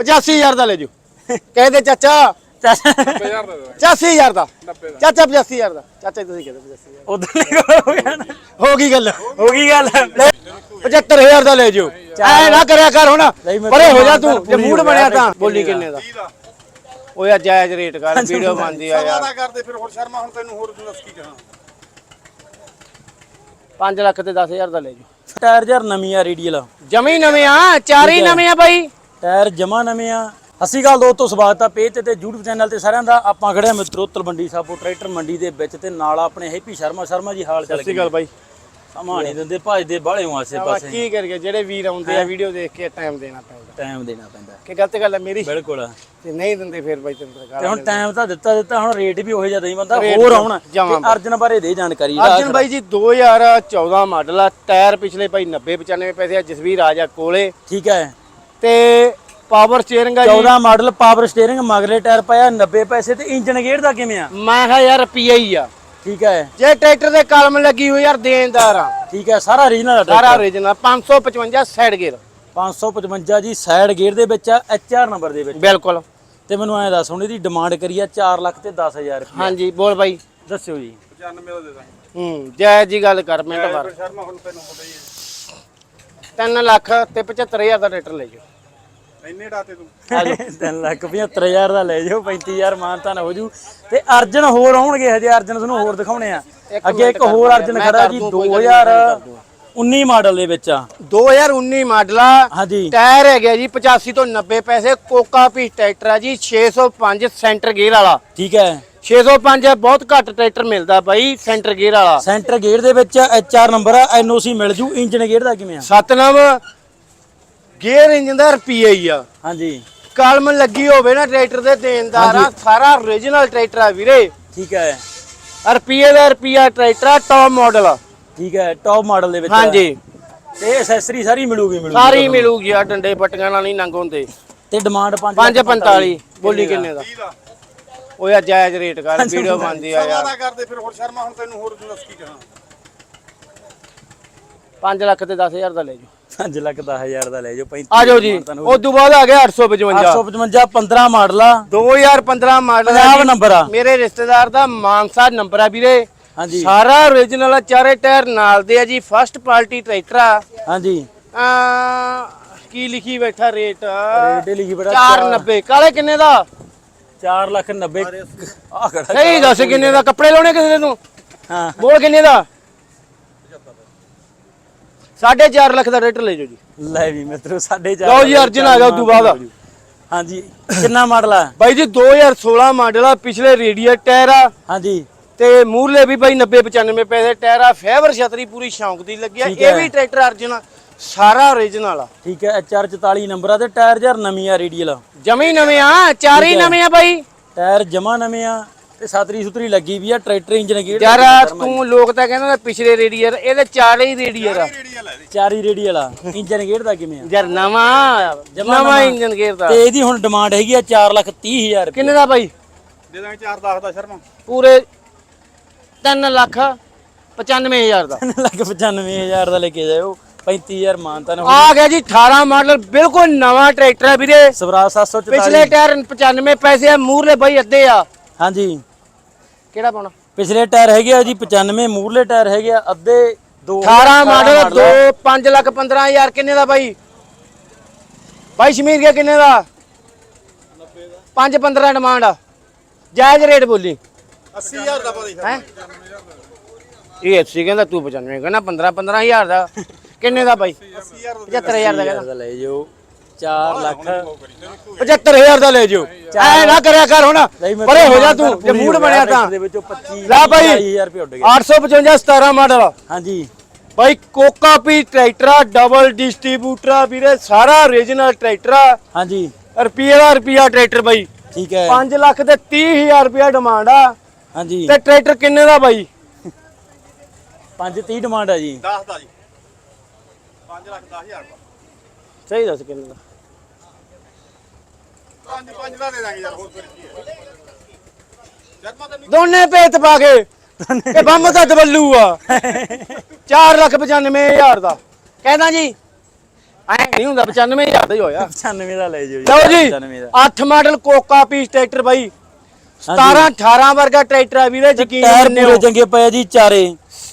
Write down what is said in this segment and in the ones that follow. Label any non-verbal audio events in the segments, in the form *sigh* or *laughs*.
85000 ਦਾ ਲੈ ਜਾਓ। ਕਹਿ ਦੇ ਚਾਚਾ। 85000 ਦਾ। ਚਾਚਾ 85000 ਦਾ। ਚਾਚਾ ਤੁਸੀਂ ਕਹਿੰਦੇ 85000 ਉਧਰ ਹੋ ਗਿਆ ਨਾ। ਹੋ ਗਈ ਗੱਲ। ਹੋ ਗਈ ਗੱਲ। 75000 ਦਾ ਲੈ ਜਾਓ। ਐ ਨਾ ਕਰਿਆ ਕਰ ਹੁਣ। ਪਰੇ ਹੋ ਜਾ ਤਾਂ। ਜੇ ਮੂਡ ਬਣਿਆ ਤਾਂ। ਬੋਲੀ ਦਾ? ਕਿੰਨੇ ਦਾ। ਓਏ ਜਾਇਜ਼ ਰੇਟ ਕਰ। ਵੀਡੀਓ ਬਣਦੀ ਆ ਯਾਰ। ਕਰਦੇ ਫਿਰ ਹੋਰ ਸ਼ਰਮਾ ਹੁਣ ਤੈਨੂੰ ਹੋਰ ਦੱਸ ਕੀ ਕਹਾਂ। 5 ਲੱਖ ਤੇ 10000 ਦਾ ਲੈ ਜਾਓ। ਟਾਇਰ ਯਾਰ ਨਵੀਂ ਆ ਰੇਡੀਅਲ। ਜਮੀ ਨਵੇਂ ਆ ਚਾਰ ਹੀ। ਨਵੇਂ ਆ ਬਾਈ। ਟਾਇਰ ਜਮਾ ਨਵੇਂ ਆ। ਅਸੀਂ ਗੱਲ ਦੋਸਤੋ ਸਵਾਗਤ ਆ ਪੇਜ ਤੇ ਤੇ YouTube ਚੈਨਲ ਤੇ ਸਾਰਿਆਂ ਦਾ। ਆਪਾਂ ਖੜੇ ਆ ਮਿੱਤਰੋ ਤਲਵੰਡੀ ਸਾਬੋ ਟਰੈਕਟਰ ਮੰਡੀ ਦੇ ਵਿੱਚ ਤੇ ਨਾਲ ਆਪਣੇ ਹੈਪੀ ਸ਼ਰਮਾ। ਸ਼ਰਮਾ ਜੀ ਹਾਲ ਚਾਲ ਸਤਿ ਅਕਾਲ ਬਾਈ। ਸਮਾਂ ਨਹੀਂ ਦਿੰਦੇ ਭਜਦੇ ਬਾਹਲੇ ਹੋ ਆਸੇ ਪਾਸੇ। ਕੀ ਕਰੀਏ ਜਿਹੜੇ ਵੀਰ ਆਉਂਦੇ ਆ ਵੀਡੀਓ ਦੇਖ ਕੇ ਟਾਈਮ ਦੇਣਾ ਪੈਂਦਾ। ਟਾਈਮ ਦੇਣਾ ਪੈਂਦਾ। ਕਿ ਗਲਤ ਗੱਲ ਹੈ ਮੇਰੀ? ਬਿਲਕੁਲ। ਤੇ ਨਹੀਂ ਦਿੰਦੇ ਫਿਰ ਬਾਈ ਤੈਨੂੰ ਤੇ ਹੁਣ ਟਾਈਮ ਤਾਂ ਦਿੱਤਾ ਦਿੱਤਾ ਹੁਣ ਰੇਟ ਵੀ ਉਹੋ ਜਿਹਾ ਦੇਈ ਬੰਦਾ। ਹੋਰ ਆਉਣ ਤੇ ਅਰਜਨ ਬਾਰੇ ਦੇ ਜਾਣਕਾਰੀ। ਅਰਜਨ ਬਾਈ ਜੀ 2014 ਮਾਡਲ ਆ। ਟਾਇਰ ਪਿਛਲੇ ਭਾਈ 90 95 ਪੈਸੇ ਆ ਜਸਵੀਰ ਆ ਜਾ ਕੋਲੇ। ਠੀਕ ਹੈ। ਤੇ ਪਾਵਰ ਸਟੀਅਰਿੰਗ ਆ ਜੀ। 14 ਮਾਡਲ ਪਾਵਰ ਸਟੀਅਰਿੰਗ ਮਗਲੇ ਟਾਇਰ ਪਾਇਆ 90 ਪੈਸੇ ਤੇ ਇੰਜਨ ਗੇਅਰ ਦਾ ਕਿਵੇਂ ਆ? ਮੈਂ ਕਿਹਾ ਯਾਰ ਰੁਪਈਆ ਹੀ ਆ। ਠੀਕ ਹੈ ਜੇ ਟਰੈਕਟਰ ਦੇ ਕਲਮ ਲੱਗੀ ਹੋਈ ਯਾਰ ਦੇਣਦਾਰ ਆ। ਠੀਕ ਹੈ ਸਾਰਾ ਰੀਜਨਲ ਸਾਰਾ origignal 555 ਸਾਈਡ ਗੇਅਰ 555 ਜੀ ਸਾਈਡ ਗੇਅਰ ਦੇ ਵਿੱਚ ਆ ਐਚਆਰ ਨੰਬਰ ਦੇ ਵਿੱਚ। ਬਿਲਕੁਲ। ਤੇ ਮੈਨੂੰ ਐਂ ਦੱਸ ਹੁਣ ਇਹਦੀ ਡਿਮਾਂਡ ਕਰੀ ਆ 4 ਲੱਖ ਤੇ 10000 ਰੁਪਏ ਹਾਂਜੀ ਬੋਲ ਬਾਈ। ਦੱਸਿਓ ਜੀ। 95 ਦਾ ਦੇ ਦਾਂਗੇ ਹੂੰ ਜੈ ਜੀ ਗੱਲ ਕਰ ਮਿੰਟ ਵਾਰ। ਸ਼ਰਮਾ ਹੁਣ ਤੈਨੂੰ ਪਤਾ ਹੀ ਹੈ। 3 ਲੱਖ ਤੇ 75000 ਦਾ ਟਰੈਕਟਰ ਲੈ ਜਾਓ। ਇੰਨੇ ਡਾਤੇ ਤੂੰ। 3 ਲੱਖ 75000 ਦਾ ਲੈ ਜਾਓ 35000 ਮਾਨਤਾ ਨਾ ਹੋ ਜੂ। ਤੇ ਅਰਜਨ ਹੋਰ ਆਉਣਗੇ ਹਜੇ ਅਰਜਨ ਤੁਹਾਨੂੰ ਹੋਰ ਦਿਖਾਉਣੇ ਆ। ਅੱਗੇ ਇੱਕ ਹੋਰ ਅਰਜਨ ਮੈਂ ਖੜਾ ਕਰ ਜੀ ਦੂੰ, ਕੋਈ ਗੱਲ ਨਹੀਂ, ਮੈਂ ਕਰ 2019 ਮਾਡਲ ਦੇ ਵਿੱਚ ਆ। 2019 ਮਾਡਲ ਆ। ਹਾਂਜੀ। ਟਾਇਰ ਹੈਗਾ ਜੀ 85 ਤੋਂ 90 ਪੈਸੇ ਕੋਕਾ ਪੀ ਟਰੈਕਟਰ ਆ ਜੀ 605 ਸੈਂਟਰ ਗੇਅਰ ਵਾਲਾ। ਠੀਕ ਹੈ। 605 ਹੈ ਬਹੁਤ ਘੱਟ ਟਰੈਕਟਰ ਮਿਲਦਾ ਬਾਈ ਸੈਂਟਰ ਗੇਅਰ ਵਾਲਾ। ਸੈਂਟਰ ਗੇਅਰ ਦੇ ਵਿੱਚ ਐਚਆਰ ਨੰਬਰ ਆ ਐਨਓਸੀ ਮਿਲ ਜੂ। ਇੰਜਨ ਗੇਅਰ ਦਾ ਕਿਵੇਂ ਆ? ਸਤਨਾਮ ਗੇਅਰ ਇੰਜਨ ਦਾ ਰੁਪਈਆ ਹੀ ਆ। ਹਾਂਜੀ। ਕਲਮ ਲੱਗੀ ਹੋਵੇ ਨਾ ਟਰੈਕਟਰ ਦੇ ਦੇਣਦਾਰ ਆ ਸਾਰਾ origignal ਟਰੈਕਟਰ ਆ ਵੀਰੇ। ਠੀਕ ਹੈ। ਰੁਪਈਏ ਦਾ ਰੁਪਈਆ ਟਰੈਕਟਰ ਆ ਟੌਪ ਮਾਡਲ ਆ। ਠੀਕ ਹੈ ਟੌਪ ਮਾਡਲ ਦੇ ਵਿੱਚ ਹਾਂਜੀ। ਤੇ ਐਕਸੈਸਰੀ ਸਾਰੀ ਮਿਲੂਗੀ ਮਿਲੂਗੀ ਸਾਰੀ ਮਿਲੂਗੀ ਆ ਡੰਡੇ ਪੱਟੀਆਂ ਨਾਲ ਨਹੀਂ ਨੰਗ ਹੁੰਦੇ ਤੇ ਡਿਮਾਂਡ 5 545 ਬੋਲੀ ਕਿੰਨੇ ਦਾ? ਓਏ ਆ ਜਾਇਜ਼ ਰੇਟ ਕਰ ਵੀਡੀਓ ਬਣਦੀ ਆ ਯਾਰ। ਕਰਦੇ ਫਿਰ ਹੋਰ ਸ਼ਰਮਾ ਹੁਣ ਤੈਨੂੰ ਹੋਰ ਦੱਸ ਕੀ ਕਹਾਂ। 5 ਲੱਖ ਤੇ 10000 ਦਾ ਲੈ ਜਾਓ। 5 ਲੱਖ 10000 ਦਾ ਲੈ ਜਾਓ 35 ਆ ਜਾਓ ਜੀ। ਉਸ ਤੋਂ ਬਾਅਦ ਆ ਗਿਆ 855 855 15 ਮਾਡਲ ਆ। 2015 ਮਾਡਲ ਆ ਪੰਜਾਬ। ਨੰਬਰ ਆ। ਮੇਰੇ ਰਿਸ਼ਤੇਦਾਰ ਦਾ ਮਾਨਸਾ ਨੰਬਰ ਆ ਵੀਰੇ। ਹਾਂਜੀ। ਸਾਰਾ origignal ਆ ਚਾਰੇ ਟਾਇਰ ਨਾਲ ਦੇ ਆ ਜੀ। ਫਸਟ ਪਾਰਟੀ ਟਰੈਕਟਰ ਆ। ਹਾਂਜੀ। ਆ ਕੀ ਲਿਖੀ ਬੈਠਾ ਰੇਟ ਰੇਟ ਲਿਖੀ ਬੜਾ 490 ਕਾਲੇ ਕਿੰਨੇ ਦਾ? 4 ਲੱਖ 90 ਆ ਖੜਾ ਸਹੀ ਦੱਸ ਕਿੰਨੇ ਦਾ? ਕੱਪੜੇ ਲਾਉਣੇ ਕਿਸੇ ਨੂੰ? ਹਾਂ। ਬੋਲ ਕਿੰਨੇ ਦਾ? 4.5 ਲੱਖ ਦਾ ਟਰੈਕਟਰ ਲੈ ਜਾਓ ਜੀ। ਲੈ ਵੀ ਮਿੱਤਰੋ 4.5 ਲਓ ਜੀ ਅਰਜਨ ਆ ਗਿਆ ਉਦੋਂ ਬਾਅਦ। ਹਾਂਜੀ ਕਿੰਨਾ ਮਾਡਲ ਆ? ਬਾਈ ਜੀ 2016 ਮਾਡਲ ਆ ਪਿਛਲੇ ਰੇਡੀਅਰ ਟਾਇਰ ਆ। ਹਾਂਜੀ। ਤੇ ਮੂਰਲੇ ਵੀ ਬਾਈ 90 95 ਪੈਸੇ ਟਾਇਰ ਆ ਫੇਵਰ ਛਤਰੀ ਪੂਰੀ ਸ਼ੌਂਕ ਦੀ ਲੱਗੀ ਆ। ਇਹ। ਵੀ ਟਰੈਕਟਰ ਅਰਜਨ ਸਾਰਾ origignal ਆ। ਠੀਕ ਹੈ HR 44 ਨੰਬਰ ਆ ਤੇ ਟਾਇਰ ਯਾਰ ਨਵੀਂ ਆ ਰੇਡੀਅਲ ਜਮੀ ਨਵੇਂ ਆ ਚਾਰ ਹੀ। ਨਵੇਂ ਆ ਬਾਈ। ਟਾਇਰ ਜਮਾ ਨਵੇਂ ਆ ਤੇ ਸਾਤਰੀ ਸੁਤਰੀ ਲੱਗੀ ਵੀ ਆ ਟਰੈਕਟਰ ਇੰਜਨ ਗੇਅਰ ਯਾਰ ਤੂੰ ਲੋਕ ਤਾਂ ਕਹਿੰਦੇ ਨੇ ਪਿਛਲੇ ਰੇਡੀਅਰ ਇਹਦੇ ਚਾਰ ਹੀ ਰੇਡੀਅਰ ਆ। ਚਾਰੀ ਰੇਡੀਅਲ ਆ। ਇੰਜਨ ਗੇਅਰ ਦਾ ਕਿਵੇਂ ਆ? ਯਾਰ ਨਵਾਂ ਨਵਾਂ ਇੰਜਨ ਗੇਅਰ ਦਾ ਤੇ ਇਹਦੀ ਹੁਣ ਡਿਮਾਂਡ ਹੈਗੀ ਆ 4 ਲੱਖ 30 ਹਜ਼ਾਰ ਰੁਪਏ। ਕਿੰਨੇ ਦਾ ਬਾਈ? ਦੇ ਦਾਂਗੇ 4 10 ਦਾ ਸ਼ਰਮਾ। ਪੂਰੇ 3 ਲੱਖ 95000 ਦਾ। ਲੱਖ 95000 ਦਾ ਲੈ ਕੇ ਜਾਇਓ। 35000 ਮਾਨਤਾ ਨੇ ਆ ਗਿਆ ਜੀ 18 ਮਾਡਲ ਬਿਲਕੁਲ ਨਵਾਂ ਟਰੈਕਟਰ ਹੈ ਵੀਰੇ। ਸਵਰਾਜ 744 ਪਿਛਲੇ ਟਾਇਰ 95 ਪੈਸੇ ਆ ਮੂਰਲੇ ਬਾਈ ਅੱਧੇ ਆ। ਹਾਂਜੀ। ਕਿਹੜਾ ਪਾਉਣਾ? ਪਿਛਲੇ ਟਾਇਰ ਹੈਗੇ ਆ ਜੀ 95 ਮੂਰਲੇ ਟਾਇਰ ਹੈਗੇ ਆ ਅੱਧੇ 2 18 ਮਾਡਲ 2 5 ਲੱਖ 15000 ਕਿੰਨੇ ਦਾ ਬਾਈ? ਬਾਈ ਸ਼ਮੀਰ ਗਿਆ ਕਿੰਨੇ ਦਾ? 5 15 ਡਿਮਾਂਡ ਆ। ਜਾਇਜ਼ ਰੇਟ ਬੋਲੀ। 80000 ਦਾ ਪਤਾ ਹੈ? ਇਹ 80 ਕਹਿੰਦਾ ਤੂੰ 95 ਕਹਿੰਦਾ 15 15000 ਦਾ। ਕਿੰਨੇ ਦਾ ਬਾਈ? 80000 75000 ਦਾ। ਕਹਿੰਦਾ। ਦਾ ਲੈ ਜਾਓ। 4 ਲੱਖ। 75000 ਦਾ ਲੈ ਜਿਓ। ਐ ਨਾ ਕਰਿਆ ਕਰ ਹੁਣ। ਪਰੇ ਹੋ ਜਾ ਤੂੰ ਜੇ ਮੂਡ ਬਣਿਆ ਤਾਂ। ਦੇ ਵਿੱਚੋਂ 25 ਲੈ ਬਾਈ 25000 ਰੁਪਏ ਉੱਡ ਗਏ। 855 17 ਮਾਡਲ। ਹਾਂਜੀ। ਬਾਈ ਕੋਕਾ ਪੀ ਟਰੈਕਟਰ ਆ ਡਬਲ ਡਿਸਟ੍ਰੀਬਿਊਟਰ ਆ ਵੀਰੇ ਸਾਰਾ origignal ਟਰੈਕਟਰ ਆ। ਹਾਂਜੀ। ਰੁਪਈਏ ਦਾ ਰੁਪਈਆ ਟਰੈਕਟਰ ਬਾਈ। ਠੀਕ ਹੈ। 5 ਲੱਖ ਤੇ 30000 ਰੁਪਈਆ ਡਿਮਾਂਡ ਆ। ਹਾਂਜੀ। ਤੇ ਟਰੈਕਟਰ ਕਿੰਨੇ ਦਾ ਬਾਈ? 5 30 ਡਿਮਾਂਡ ਆ ਜੀ। 10 ਦਾ ਜੀ। 5 ਲੱਖ 10000 ਦਾ ਸਹੀ ਦੱਸ ਕਿੰਨੇ ਦਾ? 5 5 ਦਾ ਦੇ ਦਾਂਗੇ ਯਾਰ ਹੋਰ ਫਿਰ ਕੀ ਹੈ। ਸ਼ਰਮਾ ਤੈਨੂੰ ਦੋਨੇ ਭੇਤ ਪਾ ਕੇ। ਇਹ ਬੰਮ ਤਾਂ ਦਬੱਲੂ ਆ। 4 ਲੱਖ 95000 ਦਾ। ਕਹਿੰਦਾ ਜੀ ਐ ਨਹੀਂ ਹੁੰਦਾ 95000 ਦਾ ਹੀ ਹੋਇਆ। 95 ਦਾ ਲੈ ਜਾਓ ਲਓ ਜੀ 95 ਦਾ। 8 ਮਾਡਲ ਕੋਕਾ ਪੀਸ ਟਰੈਕਟਰ ਬਾਈ। 17 18 ਵਰਗਾ ਟਰੈਕਟਰ ਆ ਵੀਰੇ ਯਕੀਨ ਟਾਇਰ ਮੰਨਿਓ। ਪੂਰੇ ਚੰਗੇ ਪਏ ਆ ਜੀ ਚਾਰੇ।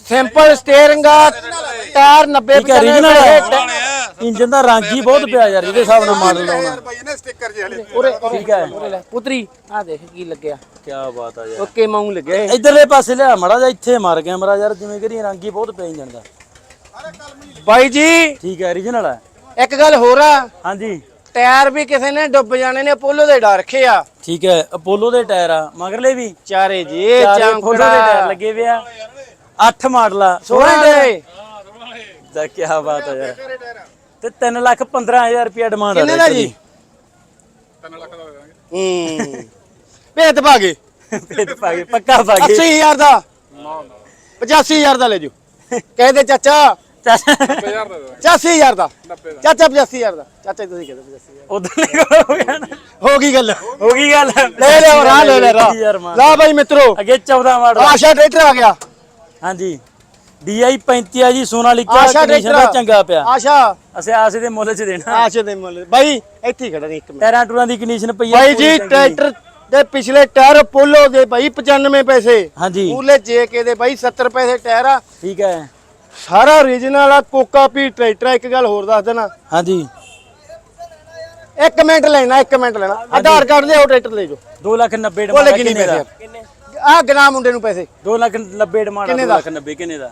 ਸਿੰਪਲ ਸਟੀਅਰਿੰਗ ਆ ਟਾਇਰ 90 ਠੀਕ ਹੈ, original ਇੰਜਨ ਦਾ ਰੰਗ ਹੀ ਬਹੁਤ ਪਿਆ ਯਾਰ ਜਿਹਦੇ ਹਿਸਾਬ ਨਾਲ ਮਾਡਲ ਲਾਉਣਾ। ਯਾਰ ਭਾਈ ਇਹਨੇ ਸਟicker ਜੇ ਹਲੇ। ਉਰੇ ਠੀਕ ਹੈ। ਲੈ। ਪੁੱਤਰੀ ਆ ਦੇਖ ਕੀ ਲੱਗਿਆ। ਕੀ ਬਾਤ ਆ ਯਾਰ। ਓਕੇ ਮਾਊ ਲੱਗਿਆ ਇਹ। ਇਧਰਲੇ ਪਾਸੇ ਲਿਆ ਮੜਾ ਜਾ ਇੱਥੇ ਮਾਰ ਕੈਮਰਾ ਯਾਰ ਜਿਵੇਂ ਕਿ ਰੰਗ ਹੀ ਬਹੁਤ ਪਿਆ ਇੰਜਨ ਦਾ ਬਾਈ ਜੀ ਠੀਕ ਹੈ origignal ਹੈ। ਇੱਕ ਗੱਲ ਹੋਰ ਆ। ਹਾਂਜੀ। ਟਾਇਰ ਵੀ ਕਿਸੇ ਨੇ ਡੁੱਬ ਜਾਣੇ ਨੇ ਪੋਲੋ ਦੇ ਡਰ ਰੱਖੇ ਆ। ਠੀਕ ਹੈ ਅਪੋਲੋ ਦੇ ਟਾਇਰ ਆ ਮਗਰਲੇ ਵੀ। ਚਾਰੇ ਜੀ ਚਾਰੇ ਅਪੋਲੋ ਦੇ ਟਾਇਰ ਚੌਂਕੜਾ ਲੱਗੇ ਵੇ ਆ। 8 ਮਾਡਲ ਆ ਸੋਹਣੇ ਦੇ ਦਾ ਕੀ ਬਾਤ ਆ ਯਾਰ। ਤੇ 3 ਲੱਖ 15000 ਰੁਪਿਆ ਡਿਮਾਂਡ ਆ ਕਿੰਨੇ ਦਾ ਜੀ? 3 ਲੱਖ ਦਾ ਹੋ ਜਾਣਗੇ। ਹੂੰ। ਭੇਤ ਪਾ ਗਏ। ਫਿਰ ਪਾ ਗਏ ਪੱਕਾ ਪਾ ਗਏ। 80000 ਦਾ। 85000 ਦਾ ਲੈ ਜੋ ਕਹਿ ਦੇ ਚਾਚਾ। 50000 ਦਾ ਦੇ ਦਾਂਗੇ। 85000 ਦਾ। 90 ਦਾ। ਚਾਚਾ 85000 ਦਾ। ਚਾਚਾ ਤੁਸੀਂ ਕਹਿੰਦੇ 85000 ਉਧਰ ਨੇ ਹੋ ਗਿਆ ਨਾ। ਹੋ ਗਈ ਗੱਲ। ਹੋ ਗਈ ਗੱਲ। ਲੈ ਲੈ ਰਾਹ ਲੈ ਲੈ ਮਾਨ। ਲਾ ਬਾਈ ਮਿੱਤਰੋ। ਅੱਗੇ 14 ਮਾਡਲ। ਆਸ਼ਾ ਟਰੈਕਟਰ ਆ ਗਿਆ। ਹਾਂਜੀ। DI 35 ਆ ਜੀ ਸੋਨਾਲੀਕਾ ਆਸ਼ਾ ਕੰਡੀਸ਼ਨ ਦਾ ਟਰੈਕਟਰ ਚੰਗਾ ਪਿਆ। ਆਸ਼ਾ। ਅਸੀਂ ਆਸੇ ਦੇ ਮੁੱਲ ਚ ਦੇਣਾ। ਆਸ਼ਾ ਦੇ ਮੁੱਲ। ਬਾਈ ਇੱਥੇ ਹੀ ਖੜਾ ਨਹੀਂ ਇੱਕ ਮਿੰਟ। ਟਾਇਰਾਂ ਟੂਰਾਂ ਦੀ ਕੰਡੀਸ਼ਨ ਪਈ ਆ ਬਾਈ ਪੂਰੀ ਜੀ ਚੰਗੀ। ਟਰੈਕਟਰ ਦੇ ਪਿਛਲੇ ਟਾਇਰ ਪੋਲੋ ਦੇ ਬਾਈ 95 ਪੈਸੇ। ਹਾਂਜੀ। ਮੂਲੇ ਜੇਕੇ ਦੇ ਬਾਈ 70 ਪੈਸੇ ਟਾਇਰ ਆ। ਠੀਕ ਹੈ। ਸਾਰਾ ਓਰੀਜਨਲ ਆ ਕੋਕਾ ਪੀ ਟਰੈਕਟਰ ਆ ਇੱਕ ਗੱਲ ਹੋਰ ਦੱਸ ਦੇਣਾ। ਹਾਂਜੀ। ਇੱਕ ਮਿੰਟ ਲੈਣਾ ਇੱਕ ਮਿੰਟ ਲੈਣਾ। ਆਧਾਰ ਕਾਰਡ ਲਿਆਓ ਟਰੈਕਟਰ ਲੈ ਜਾਓ। 2 ਲੱਖ 90 ਉਹ ਲੱਗੀ ਨਹੀਂ ਪੈਸੇ ਆ ਗਨਾ ਮੁੰਡੇ ਨੂੰ ਪੈਸੇ। 2 ਲੱਖ 90 ਡਿਮਾਂਡ ਕਿੰਨੇ 2 ਦਾ? ਲੱਖ 90 ਕਿੰਨੇ ਦਾ?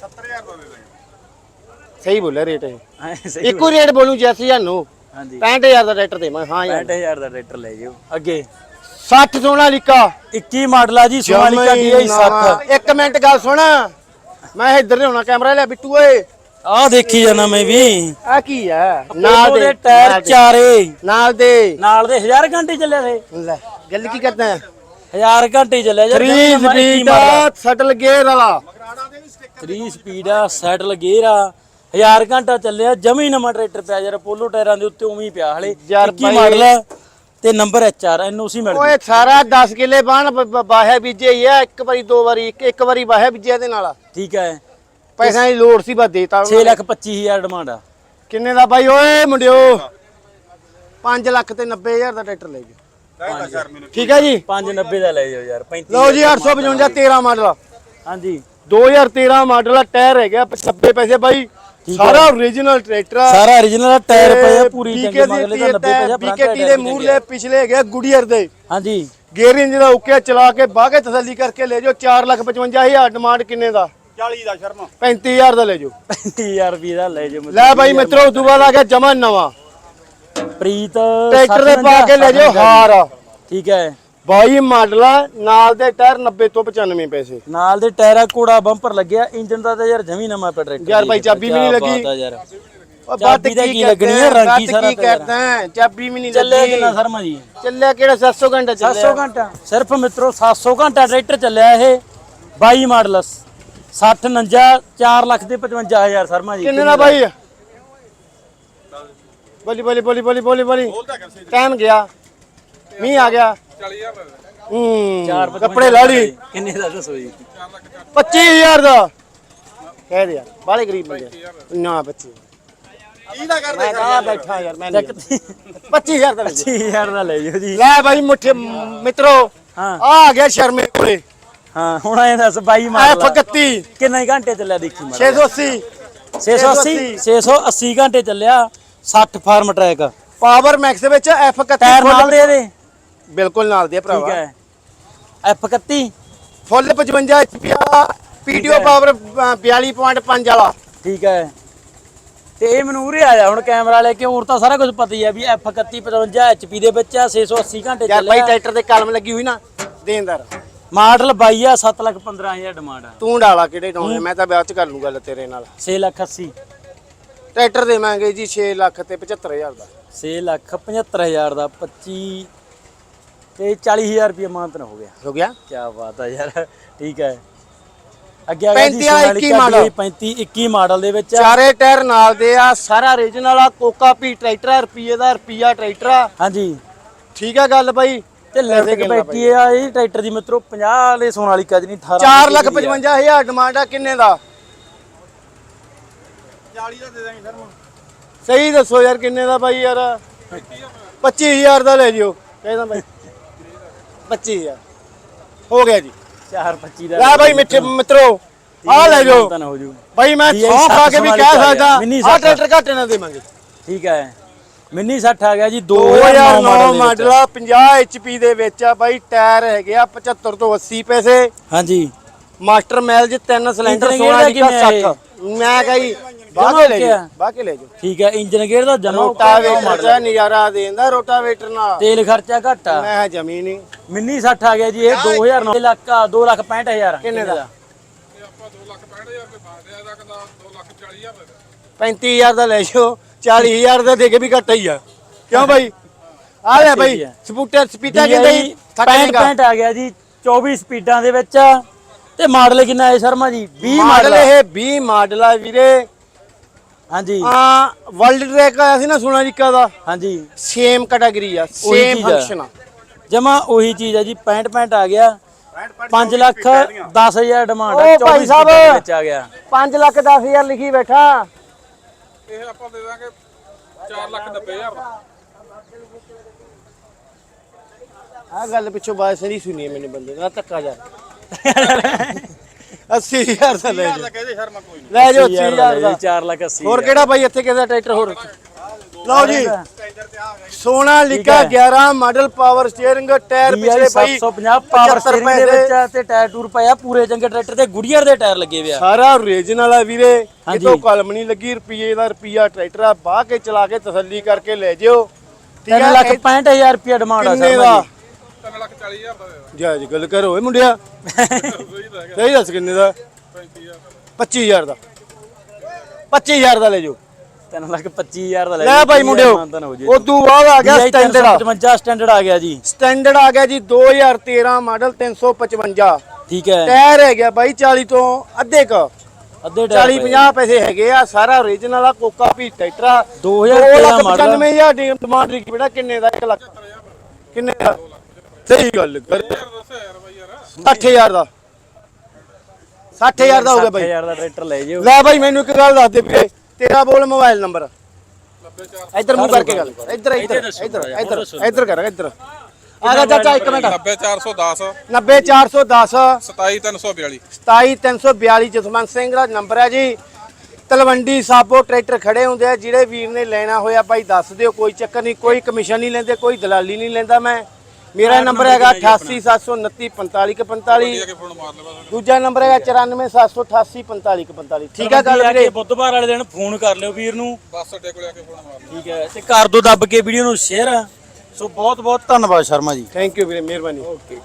70000 ਦਾ ਦੇ ਦਾਂਗੇ ਸਹੀ ਬੋਲਿਆ ਰੇਟ ਇਹ। ਹਾਂ ਸਹੀ ਇੱਕੋ ਰੇਟ ਬੋਲੂ ਜੈਸੀ ਜਾਨੂ ਹਾਂਜੀ। 65000 ਦਾ ਟਰੈਕਟਰ ਦੇ ਮੈਂ ਹਾਂ ਯਾਰ 65000 ਦਾ ਟਰੈਕਟਰ ਲੈ ਜਿਓ। ਅੱਗੇ। 60 ਸੋਨਾ ਲਿਕਾ। 21 ਮਾਡਲ ਆ ਜੀ ਸੋਨਾਲੀਕਾ DI 7 ਇੱਕ ਮਿੰਟ ਗੱਲ ਸੁਣ। ਮੈਂ ਇੱਧਰ ਲਿਆਉਣਾ ਕੈਮਰਾ ਲੈ ਬਿੱਟੂ ਓਏ। ਆਹ ਦੇਖੀ ਜਾਣਾ ਮੈਂ ਵੀ। ਆ ਕੀ ਆ? ਨਾਲ ਦੇ ਟਾਇਰ ਨਾਲ ਦੇ, ਚਾਰੇ। ਨਾਲ ਦੇ। ਨਾਲ ਦੇ 1000 ਘੰਟੇ ਚੱਲਿਆ ਸੇ। ਲੈ ਗੱਲ ਕੀ ਕਰਦਾ ਹੈ? 1000 ਘੰਟੇ ਚੱਲਿਆ ਯਾਰ 3 ਸਪੀਡ ਸਟਲ ਗੇਅਰ ਵਾਲਾ ਮਗਰਾੜਾ ਦੇ ਵੀ ਸਟicker 3 ਸਪੀਡ ਆ ਸੈਟਲ ਗੇਅਰ ਆ। 1000 ਘੰਟਾ ਚੱਲਿਆ ਜਮੀ ਨਵਾਂ ਟਰੈਕਟਰ ਪਿਆ ਯਾਰ ਪੋਲੋ ਟਾਇਰਾਂ ਦੇ ਉੱਤੇ ਉਵੇਂ ਹੀ ਪਿਆ ਹਲੇ। ਯਾਰ 21 ਬਾਈ- ਮਾਡਲ ਆ ਤੇ ਨੰਬਰ ਐਚਆਰ ਐਨਓਸੀ ਮਿਲ ਓਏ ਸਾਰਾ 10 ਕਿੱਲੇ ਬਾਣ ਬਾਹੇ ਬੀਜੇ ਹੀ ਆ ਇੱਕ ਵਾਰੀ ਦੋ ਵਾਰੀ ਇੱਕ ਵਾਰੀ ਬਾਹੇ ਬੀਜਿਆ ਇਹਦੇ ਨਾਲ। ਠੀਕ ਹੈ ਪੈਸਿਆਂ ਦੀ ਲੋੜ ਸੀ ਬਸ ਦੇਤਾ 6 ਲੱਖ 25000 ਡਿਮਾਂਡ ਆ। ਕਿੰਨੇ ਦਾ ਬਾਈ? ਓਏ ਮੁੰਡਿਓ 5 ਲੱਖ ਤੇ 90000 ਦਾ ਟਰੈਕਟਰ ਲੈ ਨੂੰ ਠੀਕ ਹੈ ਜੀ? 590 ਦਾ ਲੈ ਜਾਓ ਯਾਰ 35 ਲਓ ਜੀ 855 13 ਮਾਡਲ ਹਾਂਜੀ। 2013 ਮਾਡਲ ਆ ਟਾਇਰ ਹੈਗਾ 90 ਪੈਸੇ ਬਾਈ। ਸਾਰਾ ਓਰੀਜਨਲ ਟਰੈਕਟਰ ਆ। ਸਾਰਾ origignal ਟਾਇਰ ਪਏ ਆ ਪੂਰੀ ਚੰਗੀ ਮਗਲੇ ਦਾ 90 ਪੈਸੇ BKT ਦੇ ਮੂਹਰਲੇ ਪਿਛਲੇ ਹੈਗੇ ਗੁਡੀਅਰ ਦੇ। ਹਾਂਜੀ। ਗੇਅਰ ਇੰਜ ਦਾ ਓਕੇ ਚਲਾ ਕੇ ਬਾਹ ਕੇ ਤਸੱਲੀ ਕਰਕੇ ਲੈ ਜਾਓ। 455000 ਡਿਮਾਂਡ ਕਿੰਨੇ ਦਾ? 40 ਦਾ ਸ਼ਰਮਾ। 35000 ਦਾ ਲੈ ਜਾਓ। 35000 ਰੁਪਏ ਦਾ ਲੈ ਜਾਓ। ਲੈ ਬਾਈ ਮਿੱਤਰੋ ਉਦੋਂ ਬਾਅਦ ਆ ਗਿਆ ਜਮਾ ਨਵਾਂ। ਪ੍ਰੀਤ ਟਰੈਕਟਰ ਦੇ ਪਾ ਕੇ ਲੈ ਜਾਓ ਹਾਰ। ਠੀਕ ਹੈ। ਬਾਈ ਮਾਡਲ ਆ ਨਾਲ ਦੇ ਟਾਇਰ 90 ਤੋਂ 95 ਪੈਸੇ। ਨਾਲ ਦੇ ਟਾਇਰਾ ਕੋੜਾ ਬੰਪਰ ਲੱਗਿਆ ਇੰਜਨ ਦਾ ਤਾਂ ਯਾਰ ਜਮੀ ਨਵਾਂ ਪਿਆ ਟਰੈਕਟਰ। ਯਾਰ ਬਾਈ ਚਾਬੀ ਵੀ ਨਹੀਂ ਲੱਗੀ। ਬਾਤ ਉਹ ਦਾ ਕੀ ਲੱਗਣੀ ਆ, ਰੰਗ ਹੀ ਸਾਰਾ ਕੀ ਕਰਦਾ ਹੈ? ਚਾਬੀ ਵੀ ਨਹੀਂ ਚੱਲਿਆ ਲੱਗੀ। ਕਿੰਨਾ ਸਰਮਾ ਜੀ। ਚੱਲਿਆ ਕਿਹੜਾ 700 ਘੰਟਾ ਚੱਲਿਆ। 700 ਘੰਟਾ। ਸਿਰਫ ਮਿੱਤਰੋ 700 ਘੰਟਾ ਟਰੈਕਟਰ ਚੱਲਿਆ ਇਹ। 22 ਮਾਡਲ 60 49 4 ਲੱਖ ਤੇ 55000 ਸਰਮਾ ਜੀ। ਕਿੰਨੇ ਦਾ ਬਾਈ? ਬੋਲੀ ਬੋਲੀ ਬੋਲੀ ਬੋਲੀ ਬੋਲੀ ਬੋਲੀ। ਟਾਈਮ ਗਿਆ। ਮੀਂਹ ਆ ਗਿਆ। 40000 ਦਾ ਦੇ ਦਾਂਗੇ ਹੂੰ ਕੱਪੜੇ ਲਾ ਲਈ। ਕਿੰਨੇ ਦਾ ਦੱਸੋ ਜੀ? 4 ਲੱਖ 25000 ਦਾ। ਕਹਿ ਦੇ ਯਾਰ ਬਾਲੇ ਗਰੀਬ ਬੰਦੇ। ਨਾ 25 ਕੀ ਦਾ ਕਰਦੇ ਮੈਂ ਕਹਾ ਬੈਠਾ ਯਾਰ ਮੈਂ ਚੱਕ ਨਹੀਂ 25000 ਦਾ ਲੈ ਜਾ। 20000 ਦਾ ਲੈ ਜਾਓ ਜੀ। ਲੈ ਬਾਈ ਮੁੱਠੇ ਮਿੱਤਰੋ। ਹਾਂ। ਆ ਆ ਗਿਆ ਸ਼ਰਮੇ ਕੋਲੇ। ਹਾਂ ਹੁਣ ਇਹ ਦੱਸ 22 ਐਫ ਮਾਡਲ 31 ਕਿੰਨੇ ਘੰਟੇ ਚੱਲਿਆ ਦੇਖੀ ਮਾੜਾ 680 680 680 ਘੰਟੇ ਚੱਲਿਆ। 60 ਫਾਰਮ ਟਰੈਕ। ਪਾਵਰ ਮੈਕਸ ਵਿੱਚ ਐਫ 31 ਟਾਇਰ ਨਾਲ ਦੇ ਇਹਦੇ? ਬਿਲਕੁਲ ਨਾਲ ਦੇ ਠੀਕ ਭਰਾਵਾ। ਹੈ। F31? ਫੁੱਲ 55 ਐਚਪੀ ਪੀਟੀਓ ਪਾਵਰ 42.5 ਵਾਲਾ। ਠੀਕ ਹੈ। ਤੇ ਇਹ ਮੈਨੂੰ ਉਰੇ ਆਇਆ ਹੁਣ ਕੈਮਰਾ ਲੈ ਕੇ ਹੋਰ ਤਾਂ ਸਾਰਾ ਕੁਝ ਪਤਾ ਹੀ ਆ ਵੀ F31 55 HP ਦੇ ਵਿੱਚ ਆ 680 ਘੰਟੇ ਯਾਰ ਬਾਈ ਚੱਲਿਆ ਟਰੈਕਟਰ ਤੇ ਕਲਮ ਲੱਗੀ ਹੋਈ ਨਾ ਦੇਣਦਾਰ ਮਾਡਲ 22 ਆ 7 ਲੱਖ 15000 ਡਿਮਾਂਡ ਆ। ਤੂੰ ਡਾਲਾ ਕਿਹੜੇ ਡਾਉਣੇ ਮੈਂ ਤਾਂ ਬਾਅਦ ਚ ਕਰ ਲੂੰ ਗੱਲ ਤੇਰੇ ਨਾਲ। 6 ਲੱਖ 80 ਟਰੈਕਟਰ ਦੇਵਾਂਗੇ ਜੀ 6 ਲੱਖ ਤੇ 75000 ਦਾ। 6 ਲੱਖ 75000 ਦਾ 25 ਤੇ 40000 ਰੁਪਏ ਮਾਨਤਨ ਹੋ ਗਿਆ। ਹੋ ਗਿਆ? ਕੀ ਬਾਤ ਆ ਯਾਰ ਠੀਕ ਹੈ। ਅੱਗੇ ਆ ਗਿਆ ਜੀ 35 ਵਾਲਾ 21 ਸੋਨਾਲੀਕਾ ਮਾਡਲ। 35 21 ਮਾਡਲ ਦੇ ਵਿੱਚ। ਚਾਰੇ ਟਾਇਰ ਨਾਲ ਦੇ ਆ ਸਾਰਾ ਓਰੀਜਨਲ ਆ ਕੋਕਾ ਪੀ ਟਰੈਕਟਰ ਆ ਰੁਪਈਏ ਦਾ ਰੁਪਈਆ ਟਰੈਕਟਰ ਆ। ਹਾਂਜੀ। ਠੀਕ ਆ ਗੱਲ ਬਾਈ। ਤੇ ਲੈਫਟ ਕਪੈਸਿਟੀ ਆ ਇਹ ਟਰੈਕਟਰ ਦੀ ਮਿੱਤਰੋ 50 ਵਾਲੇ ਸੋਨਾਲੀਕਾ ਦੀ ਨਹੀਂ 18 4 ਲੱਖ 55000 ਡਿਮਾਂਡ ਆ ਕਿੰਨੇ ਦਾ? 40 ਦਾ ਦੇ ਦਾਂਗੇ ਸ਼ਰਮਾ ਸਹੀ ਦੱਸੋ ਯਾਰ ਕਿੰਨੇ ਦਾ ਬਾਈ ਯਾਰ? 25000 ਦਾ ਲੈ ਜਿਓ। ਕਹਿੰਦਾ ਬਾਈ 25000 ਹੋ ਗਿਆ ਜੀ। 425 ਦਾ ਲੈ ਬਾਈ ਮਿੱਠੇ ਮਿੱਤਰੋ ਆ ਲੈ ਜਾਓ। ਤਾਂ ਹੋ ਜੂ। ਬਾਈ ਮੈਂ ਸੌਂ ਖਾ ਕੇ ਵੀ ਕਹਿ ਸਕਦਾ ਆ। ਟਰੈਕਟਰ ਘੱਟ ਨਾ ਦੇਵਾਂਗੇ। ਠੀਕ ਹੈ। ਮਿੰਨੀ 60 ਆ ਗਿਆ ਜੀ 2009 2009 ਮਾਡਲ ਮਾਡਲ ਆ 50 HP ਦੇ ਵਿੱਚ ਆ ਬਾਈ ਟਾਇਰ ਹੈਗੇ ਆ 75 ਤੋਂ 80 ਪੈਸੇ। ਹਾਂਜੀ। ਮਾਸਟਰ ਮੈਲ ਜੀ ਤਿੰਨ ਸਿਲੰਡਰ ਇੰਜਨ 16 ਗੇਅਰ ਦਾ ਜੀ 60 ਮੈਂ ਕਹੀ ਬਾਹ ਜਮਾਂ ਕੇ ਲੈ okay ਜਾਓ ਆ। ਬਾਹ ਕੇ ਲੈ ਜਾਓ। ਠੀਕ ਹੈ ਇੰਜਨ ਗੇਅਰ ਦਾ ਜਮਾ ਰੋਟਾਵੇਟਰ ਦਾ ਨਜ਼ਾਰਾ ਦੇਂਦਾ ਰੋਟਾਵੇਟਰ ਨਾਲ। ਤੇਲ ਖਰਚਾ ਘੱਟ ਆ। ਮੈਂ ਕਿਹਾ ਜਮੀ ਨਹੀਂ ਮਿੰਨੀ 60 ਆ ਗਿਆ ਜੀ ਇਹ 2009 ਲੱਖ 2 ਲੱਖ 65000 ਕਿੰਨੇ ਦਾ? ਆਪਾਂ 2 ਲੱਖ 65000 ਰੁਪਏ ਬਾਦਿਆ ਦਾ? ਕਹਿੰਦਾ 2 ਲੱਖ 40000 ਰੁਪਏ 35000 ਦਾ ਲੈ ਜਾਓ 40000 ਦਾ ਦੇ ਕੇ ਵੀ ਘੱਟ ਹੀ ਆ ਕਿਉਂ ਬਾਈ? ਆ ਲੈ ਬਾਈ ਸਹੀ ਆ। ਸਪੂਟਰ ਸਪੀਟਾ ਕਹਿੰਦਾ ਜੀ 65 65 ਆ ਗਿਆ ਜੀ 24 ਸਪੀਡਾਂ ਦੇ ਵਿੱਚ ਤੇ ਮਾਡਲ ਕਿੰਨਾ ਹੈ ਸ਼ਰਮਾ ਜੀ? 20 ਮਾਡਲ ਮਾਡਲ ਇਹ 20 ਮਾਡਲ ਆ ਵੀਰੇ। ਹਾਂਜੀ। ਆ ਵਰਲਡ ਟਰੈਕ ਆਇਆ ਸੀ ਨਾ ਸੋਨਾ ਜਿੱਕਾ ਦਾ। ਹਾਂਜੀ। ਸੇਮ ਕੈਟਾਗਰੀ ਆ ਉਹੀ ਸੇਮ ਚੀਜ਼ ਆ। ਫੰਕਸ਼ਨ ਆ। ਜਮਾ ਉਹੀ ਚੀਜ਼ ਹੈ ਜੀ 65 65 ਆ ਗਿਆ। 5 ਲੱਖ 10000 ਡਿਮਾਂਡ ਓ ਆ ਭਾਈ 24 ਸਾਹਿਬ। ਸਪੀਡਾਂ ਦੇ ਵਿੱਚ ਆ ਗਿਆ। 5 ਲੱਖ 10000 ਲਿਖੀ ਬੈਠਾ। ਇਹ ਆਪਾਂ ਦੇ ਦਾਂਗੇ 4 ਲੱਖ 90000 ਦਾ। ਆ ਗੱਲ ਪਿੱਛੋਂ ਬਾਤ ਸਹੀ ਸੁਣੀ ਹੈ ਮੈਨੂੰ ਬੰਦੇ ਦਾ ਧੱਕਾ ਜਾ। *laughs* 80000 ਦਾ ਲੈ ਜਾ ਤਾਂ ਕਹਦੇ ਸ਼ਰਮਾ ਕੋਈ ਨਹੀਂ। ਲੈ ਜਾਓ 80000 80000 ਦਾ 4 ਲੱਖ 80 ਹੋਰ ਕਿਹੜਾ ਬਾਈ ਇੱਥੇ ਕਿਹਦਾ ਟਰੈਕਟਰ ਹੋਰ? ਲਓ ਜੀ। ਸਟੈਂਡਰ ਤੇ ਆ ਗਿਆ Sonalika 11 model power steering tyre ਪਿਛਲੇ ਬਾਈ 750 ਪਾਵਰ 75 ਸਟੀਅਰਿੰਗ ਦੇ ਵਿੱਚ ਆ ਤੇ ਟਾਇਰ ਟੂਰ ਪਿਆ ਪੂਰੇ ਚੰਗੇ ਟਰੈਕਟਰ ਤੇ ਗੁੜੀਅਰ ਦੇ ਟਾਇਰ ਲੱਗੇ ਹੋਏ ਆ। ਸਾਰਾ ਓਰੀਜਨਲ ਆ ਵੀਰੇ। ਹਾਂਜੀ। ਕਿਤੋਂ ਕਲਮ ਨਹੀਂ ਲੱਗੀ ਰੁਪਈਏ ਦਾ ਰੁਪਈਆ ਟਰੈਕਟਰ ਆ। ਬਾਹ ਕੇ ਚਲਾ ਕੇ ਤਸੱਲੀ ਕਰਕੇ ਲੈ ਜਿਓ। ਠੀਕ 3 ਆ ਲੱਖ 65000 ਰੁਪਏ ਡਿਮਾਂਡ ਆ ਕਿੰਨੇ ਸਰ ਦਾ? 3 ਲੱਖ 40000 ਦਾ ਦੇ ਦਾਂ ਜਾ ਜੀ ਗੱਲ ਕਰੋ ਓਏ ਮੁੰਡਿਆ। ਸਹੀ ਦੱਸ ਕਿੰਨੇ ਦਾ? 35000 25000 ਦਾ। ਦਾ। 25000 ਦਾ ਲੈ ਜਾਓ। 3 ਲੱਖ 25000 ਦਾ ਲੈ ਲੈ ਭਾਈ ਮੁੰਡਿਓ ਉਦੋਂ ਬਾਅਦ ਆ ਗਿਆ ਸਟੈਂਡਰਡ 55 ਸਟੈਂਡਰਡ ਆ। ਗਿਆ ਜੀ। ਸਟੈਂਡਰਡ ਆ ਗਿਆ ਜੀ 2013 ਮਾਡਲ 355 ਠੀਕ ਹੈ। ਟਾਇਰ ਹੈ ਗਿਆ ਬਾਈ 40 ਤੋਂ ਅੱਧੇ ਕ। ਅੱਧੇ 40 50 ਪੈਸੇ ਹੈਗੇ ਆ ਸਾਰਾ ਓਰੀਜਨਲ ਆ ਕੋਕਾ ਵੀ ਟਰੈਕਟਰ ਆ। 2013 ਮਾਡਲ 95000 ਦੀ ਡਿਮਾਂਡ ਲਿਖੀ ਬੇਟਾ ਕਿੰਨੇ ਦਾ? 1 ਲੱਖ। ਕਿੰਨੇ ਦਾ? ਸਹੀ ਗੱਲ ਕਰ ਦੱਸਿਆ ਯਾਰ ਬਾਈ ਯਾਰ 60000 ਦਾ 60000 ਦਾ ਹੋ ਗਿਆ ਬਾਈ। 60000 ਦਾ ਟਰੈਕਟਰ ਲੈ ਜਿਓ। ਲੈ ਬਾਈ ਮੈਨੂੰ ਇੱਕ ਗੱਲ ਦੱਸ ਦੇ ਵੀਰੇ। ਤੇਰਾ ਬੋਲ ਮੋਬਾਈਲ ਨੰਬਰ। 904 ਇੱਧਰ ਮੂੰਹ ਕਰਕੇ ਗੱਲ। ਇੱਧਰ ਇੱਧਰ ਇੱਧਰ ਇੱਧਰ ਇੱਧਰ ਕਰ ਇੱਧਰ। ਆ ਜਾ ਚਾਚਾ ਇੱਕ ਮਿੰਟ। 90410 90410 27342 27342 ਜਸਵੰਤ ਸਿੰਘ ਦਾ ਨੰਬਰ ਹੈ ਜੀ। ਤਲਵੰਡੀ ਸਾਬੋ ਟਰੈਕਟਰ ਖੜੇ ਹੁੰਦੇ ਆ ਜਿਹੜੇ ਵੀਰ ਨੇ ਲੈਣਾ ਹੋਇਆ ਭਾਈ ਦੱਸ ਦਿਓ ਕੋਈ ਚੱਕਰ ਨਹੀਂ ਕੋਈ ਕਮਿਸ਼ਨ ਨਹੀਂ ਲੈਂਦੇ ਕੋਈ ਦਲਾਲੀ ਨਹੀਂ ਲੈਂਦਾ ਮੈਂ। ਮੇਰਾ ਨੰਬਰ ਹੈਗਾ 8879455145 ਕੇ ਫੋਨ ਮਾਰ ਲੈ ਬਸ। ਦੂਜਾ ਨੰਬਰ ਹੈਗਾ 9478844545 ਠੀਕ ਆ ਗੱਲ ਵੀਰੇ? ਬੁੱਧਵਾਰ ਵਾਲੇ ਦਿਨ ਫੋਨ ਕਰ ਲਿਓ ਵੀਰ ਨੂੰ। ਬੱਸ ਅੱਡੇ ਕੋਲੇ ਆ ਕੇ ਫੋਨ ਮਾਰ ਠੀਕ ਹੈ ਤੇ ਕਰ ਦੋ ਦੱਬ ਕੇ ਵੀਡੀਓ ਨੂੰ ਸ਼ੇਅਰ ਸੋ ਬਹੁਤ ਬਹੁਤ ਧੰਨਵਾਦ ਸ਼ਰਮਾ ਜੀ। ਥੈਂਕ ਯੂ ਵੀਰੇ ਮਿਹਰਬਾਨੀ। ਓਕੇ